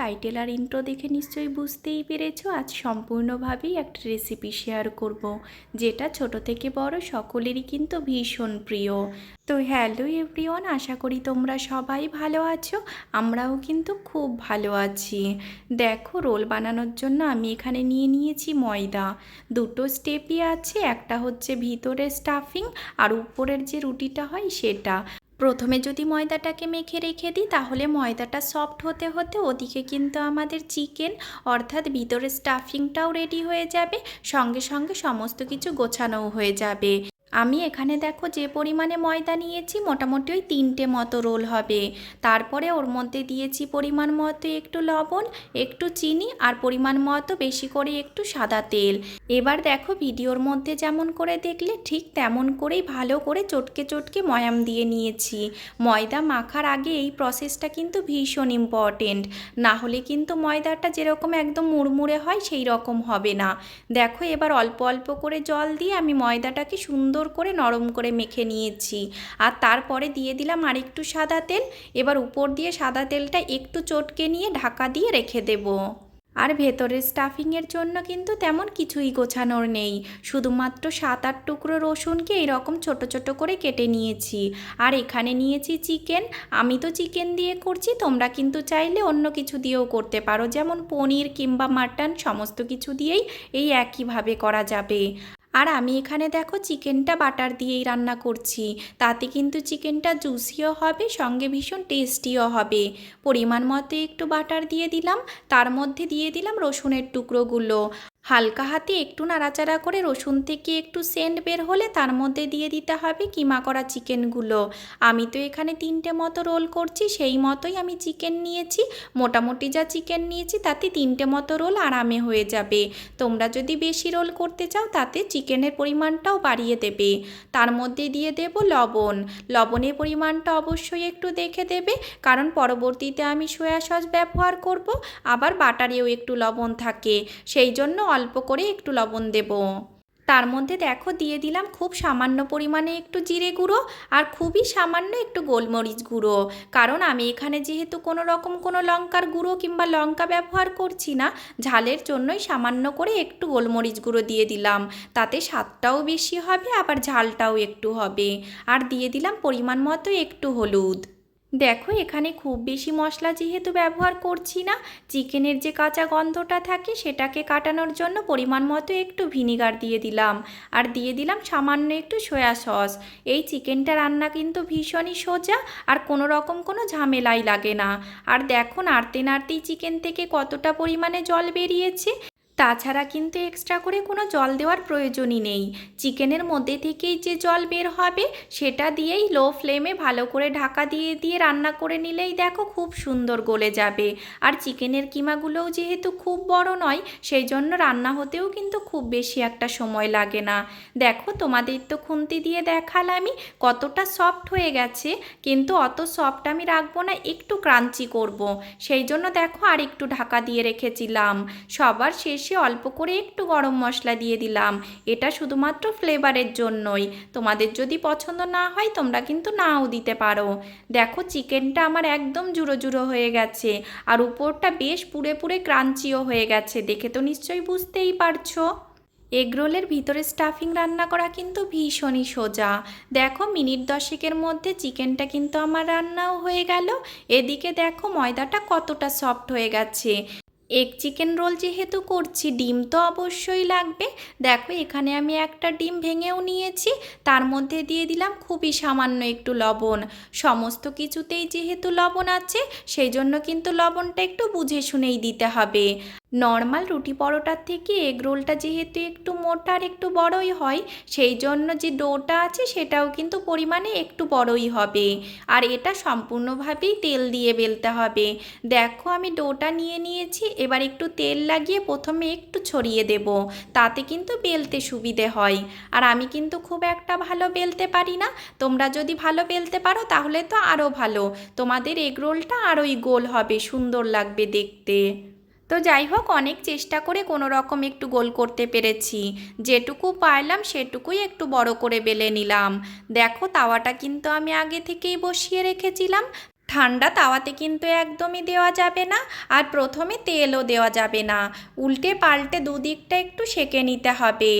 Title আর intro দেখে নিশ্চয়ই বুঝতেই পেরেছ। আজ সম্পূর্ণভাবেই একটা রেসিপি শেয়ার করব, যেটা ছোট থেকে বড় সকলেরই কিন্তু ভীষণ প্রিয়। তো হ্যালো এভরিওয়ান আশা করি তোমরা সবাই ভালো আছো, আমরাও কিন্তু খুব ভালো আছি। দেখো, রোল বানানোর জন্য আমি এখানে নিয়ে নিয়েছি ময়দা। দুটো স্টেপই আছে, একটা হচ্ছে ভিতরে স্টাফিং আর উপরের যে রুটিটা হয় সেটা। প্রথমে যদি ময়দাটাকে মেখে রেখে দিই, তাহলে ময়দাটা সফট হতে হতে ওদিকে কিন্তু আমাদের চিকেন অর্থাৎ ভিতরে স্টাফিংটাও রেডি হয়ে যাবে। সঙ্গে সঙ্গে সমস্ত কিছু গোছানোও হয়ে যাবে। আমি এখানে দেখো যে পরিমাণে ময়দা নিয়েছি, মোটামুটি ওই তিনটে মতো রোল হবে। তারপরে ওর মধ্যে দিয়েছি পরিমাণ মতো একটু লবণ, একটু চিনি আর পরিমাণ মতো বেশি করে একটু সাদা তেল। এবার দেখো ভিডিওর মধ্যে যেমন করে দেখলে ঠিক তেমন করেই ভালো করে চটকে চটকে ময়াম দিয়ে নিয়েছি। ময়দা মাখার আগে এই প্রসেসটা কিন্তু ভীষণ ইম্পর্টেন্ট না হলে কিন্তু ময়দাটা যেরকম একদম মুড়মুড়ে হয়, সেই রকম হবে না। দেখো এবার অল্প অল্প করে জল দিয়ে আমি ময়দাটাকে সুন্দর করে নরম করে মেখে নিয়েছি। আর তারপরে দিয়ে দিলাম আরেকটু সাদা তেল। এবার উপর দিয়ে সাদা তেলটা একটু চটকে নিয়ে ঢাকা দিয়ে রেখে দেবো। আর ভেতরের স্টাফিংয়ের জন্য কিন্তু তেমন কিছুই গোছানোর নেই। শুধুমাত্র সাত আট টুকরো রসুনকে এইরকম ছোট ছোট করে কেটে নিয়েছি। আর এখানে নিয়েছি চিকেন। আমি তো চিকেন দিয়ে করছি, তোমরা কিন্তু চাইলে অন্য কিছু দিয়েও করতে পারো। যেমন পনির কিংবা মাটন, সমস্ত কিছু দিয়েই এই একইভাবে করা যাবে। আর আমি এখানে দেখো চিকেনটা বাটার দিয়েই রান্না করছি। তাতে কিন্তু চিকেনটা জুসিও হবে, সঙ্গে ভীষণ টেস্টিও হবে। পরিমাণ মতো একটু বাটার দিয়ে দিলাম, তার মধ্যে দিয়ে দিলাম রসুনের টুকরোগুলো। হালকা হাতে একটু নাড়াচাড়া করে রসুন থেকে একটু সেন্ট বের হলে তার মধ্যে দিয়ে দিতে হবে কিমা করা চিকেনগুলো। আমি তো এখানে তিনটে মতো রোল করছি, সেই মতোই আমি চিকেন নিয়েছি। মোটামুটি যা চিকেন নিয়েছি তাতে তিনটে মতো রোল আরামে হয়ে যাবে। তোমরা যদি বেশি রোল করতে চাও তাতে চিকেনের পরিমাণটাও বাড়িয়ে দেবে। তার মধ্যে দিয়ে দেব লবণ। লবণের পরিমাণটা অবশ্যই একটু দেখে দেবে, কারণ পরবর্তীতে আমি সয়া সস ব্যবহার করব, আবার বাটারেও একটু লবণ থাকে। সেই জন্য অল্প করে একটু লবণ দেব। তার মধ্যে দেখো দিয়ে দিলাম খুব সামান্য পরিমাণে একটু জিরে গুঁড়ো আর খুবই সামান্য একটু গোলমরিচ গুঁড়ো। কারণ আমি এখানে যেহেতু কোনো রকম কোনো লঙ্কার গুঁড়ো কিংবা লঙ্কা ব্যবহার করছি না, ঝালের জন্যই সামান্য করে একটু গোলমরিচ গুঁড়ো দিয়ে দিলাম। তাতে স্বাদটাও বেশি হবে, আবার ঝালটাও একটু হবে। আর দিয়ে দিলাম পরিমাণ মতো একটু হলুদ। দেখো, এখানে খুব বেশি মশলা যেহেতু ব্যবহার করছি না, চিকেনের যে কাঁচা গন্ধটা থাকে সেটাকে কাটানোর জন্য পরিমাণ মতো একটু ভিনিগার দিয়ে দিলাম। আর দিয়ে দিলাম সামান্য একটু সয়া সস। এই চিকেনটা রান্না কিন্তু ভীষণই সোজা আর কোনো রকম কোনো ঝামেলাই লাগে না। আর দেখো, নাড়তে নাড়তেই চিকেন থেকে কতটা পরিমাণে জল বেরিয়েছে। তাছাড়া কিন্তু এক্সট্রা করে কোনো জল দেওয়ার প্রয়োজনই নেই। চিকেনের মধ্যে থেকেই যে জল বের হবে, সেটা দিয়েই লো ফ্লেমে ভালো করে ঢাকা দিয়ে দিয়ে রান্না করে নিলেই দেখো খুব সুন্দর গলে যাবে। আর চিকেনের কিমাগুলোও যেহেতু খুব বড় নয় সেই জন্য রান্না হতেও কিন্তু খুব বেশি একটা সময় লাগে না। দেখো তোমাদের তো খুন্তি দিয়ে দেখালামই কতটা সফট হয়ে গেছে, কিন্তু অত সফট আমি রাখব না, একটু ক্রাঞ্চি করব। সেই জন্য দেখো আর একটু ঢাকা দিয়ে রেখেছিলাম। সবার শেষ শেষে অল্প করে একটু গরম মশলা দিয়ে দিলাম। এটা শুধুমাত্র ফ্লেভারের জন্যই। তোমাদের যদি পছন্দ না হয়, তোমরা কিন্তু নাও দিতে পারো। দেখো চিকেনটা আমার একদম জুড়ো জুড়ো হয়ে গেছে। আর উপরটা বেশ পুড়ে পুড়ে ক্রাঞ্চিও হয়ে গেছে। দেখে তো নিশ্চয়ই বুঝতেই পারছ। এগরোলের ভিতরে স্টাফিং রান্না করা কিন্তু ভীষণই সোজা। দেখো, মিনিট দশেকের মধ্যে চিকেনটা কিন্তু আমার রান্নাও হয়ে গেল। এদিকে দেখো, ময়দাটা কতটা সফট হয়ে গেছে। এগ চিকেন রোল যেহেতু করছি, ডিম তো অবশ্যই লাগবে। দেখো, এখানে আমি একটা ডিম ভেঙেও নিয়েছি, তার মধ্যে দিয়ে দিলাম খুবই সামান্য একটু লবণ। সমস্ত কিছুতেই যেহেতু লবণ আছে, সেই জন্য কিন্তু লবণটা একটু বুঝে শুনেই দিতে হবে। নর্মাল রুটি পরোটার থেকে এগ রোলটা যেহেতু একটু মোটা আর একটু বড়ই হয়, সেই জন্য যে ডোটা আছে সেটাও কিন্তু পরিমাণে একটু বড়ই হবে। আর এটা সম্পূর্ণভাবেই তেল দিয়ে বেলতে হবে। দেখো আমি ডোটা নিয়ে নিয়েছি, এবার একটু তেল লাগিয়ে প্রথমে একটু ছড়িয়ে দেব, তাতে কিন্তু বেলতে সুবিধে হয়। আর আমি কিন্তু খুব একটা ভালো বেলতে পারি না, তোমরা যদি ভালো বেলতে পারো তাহলে তো আরও ভালো। তোমাদের এগ রোলটা আরোই গোল হবে, সুন্দর লাগবে দেখতে। তো যাই হোক, অনেক চেষ্টা করে কোনো রকম একটু গোল করতে পেরেছি। যেটুকু পারলাম, সেটুকুই একটু বড় করে বেলে নিলাম। দেখো, তাওয়াটা কিন্তু আমি আগে থেকেই বসিয়ে রেখেছিলাম। ঠান্ডা তাওয়াতে কিন্তু একদমই দেওয়া যাবে না আর প্রথমে তেলও দেওয়া যাবে না। উল্টে পাল্টে দুদিকটা একটু সেঁকে নিতে হবে।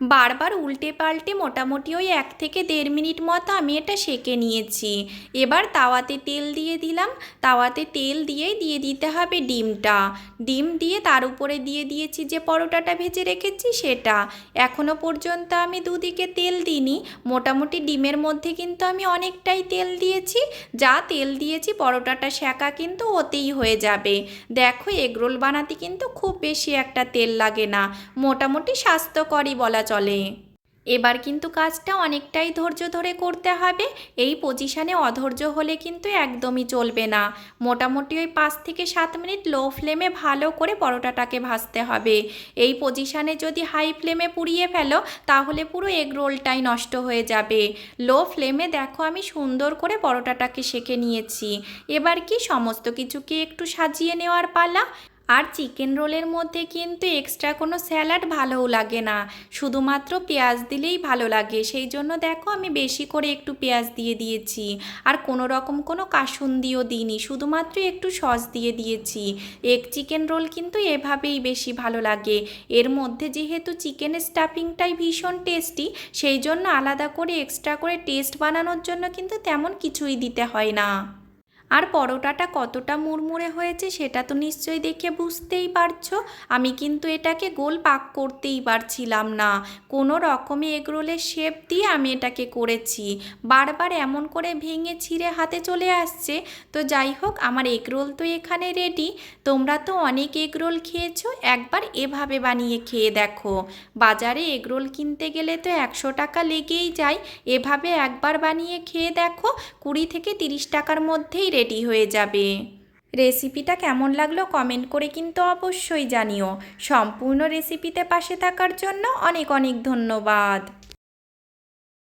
বারবার উল্টে পাল্টে মোটামুটি ওই এক থেকে দেড় মিনিট মতো আমি এটা সেঁকে নিয়েছি। এবার তাওয়াতে তেল দিয়ে দিলাম। তাওয়াতে তেল দিয়েই দিয়ে দিতে হবে ডিমটা। ডিম দিয়ে তার উপরে দিয়ে দিয়েছি যে পরোটাটা ভেজে রেখেছি সেটা। এখনও পর্যন্ত আমি দুদিকে তেল দিইনি। মোটামুটি ডিমের মধ্যে কিন্তু আমি অনেকটাই তেল দিয়েছি। যা তেল দিয়েছি পরোটাটা সেঁকা কিন্তু ওতেই হয়ে যাবে। দেখো, এগরোল বানাতে কিন্তু খুব বেশি একটা তেল লাগে না। মোটামুটি স্বাস্থ্যকরই বলা চলে। এবার কিন্তু কাজটা অনেকটাই ধৈর্য ধরে করতে হবে। এই পজিশানে অধৈর্য হলে কিন্তু একদমই চলবে না। মোটামুটি ওই পাঁচ থেকে সাত মিনিট লো ফ্লেমে ভালো করে পরোটাটাকে ভাজতে হবে। এই পজিশানে যদি হাই ফ্লেমে পুড়িয়ে ফেলো, তাহলে পুরো এগ রোলটাই নষ্ট হয়ে যাবে। লো ফ্লেমে দেখো আমি সুন্দর করে পরোটাটাকে সেঁকে নিয়েছি। এবার কি সমস্ত কিছুকে একটু সাজিয়ে নেওয়ার পালা? আর চিকেন রোলের মধ্যে কিন্তু এক্সট্রা কোনো স্যালাড ভালোও লাগে না। শুধুমাত্র পেঁয়াজ দিলেই ভালো লাগে। সেই জন্য দেখো আমি বেশি করে একটু পেঁয়াজ দিয়ে দিয়েছি। আর কোনো রকম কোনো কাসুন্দিও দিইনি। শুধুমাত্র একটু সস দিয়ে দিয়েছি। এগ চিকেন রোল কিন্তু এভাবেই বেশি ভালো লাগে। এর মধ্যে যেহেতু চিকেনের স্টাফিংটাই ভীষণ টেস্টি সেই জন্য আলাদা করে এক্সট্রা করে টেস্ট বানানোর জন্য কিন্তু তেমন কিছুই দিতে হয় না। আর পরোটাটা কতটা মুড়মুড়ে হয়েছে সেটা তো নিশ্চয়ই দেখে বুঝতেই পারছ। আমি কিন্তু এটাকে গোল পাক করতেই পারছিলাম না। কোনো রকমে এগরোলের শেপ দিয়ে আমি এটাকে করেছি। বারবার এমন করে ভেঙে ছিঁড়ে হাতে চলে আসছে। তো যাই হোক, আমার এগরোল তো এখানে রেডি তোমরা তো অনেক এগরোল খেয়েছো, একবার এভাবে বানিয়ে খেয়ে দেখো। বাজারে এগরোল কিনতে গেলে তো একশো টাকা লেগেই যায়। এভাবে একবার বানিয়ে খেয়ে দেখো, কুড়ি থেকে তিরিশ টাকার মধ্যেই রেডি হয়ে যাবে। রেসিপিটা কেমন লাগল কমেন্ট করে কিন্তু অবশ্যই জানিও। সম্পূর্ণ রেসিপিতে পাশে থাকার জন্য অনেক অনেক ধন্যবাদ।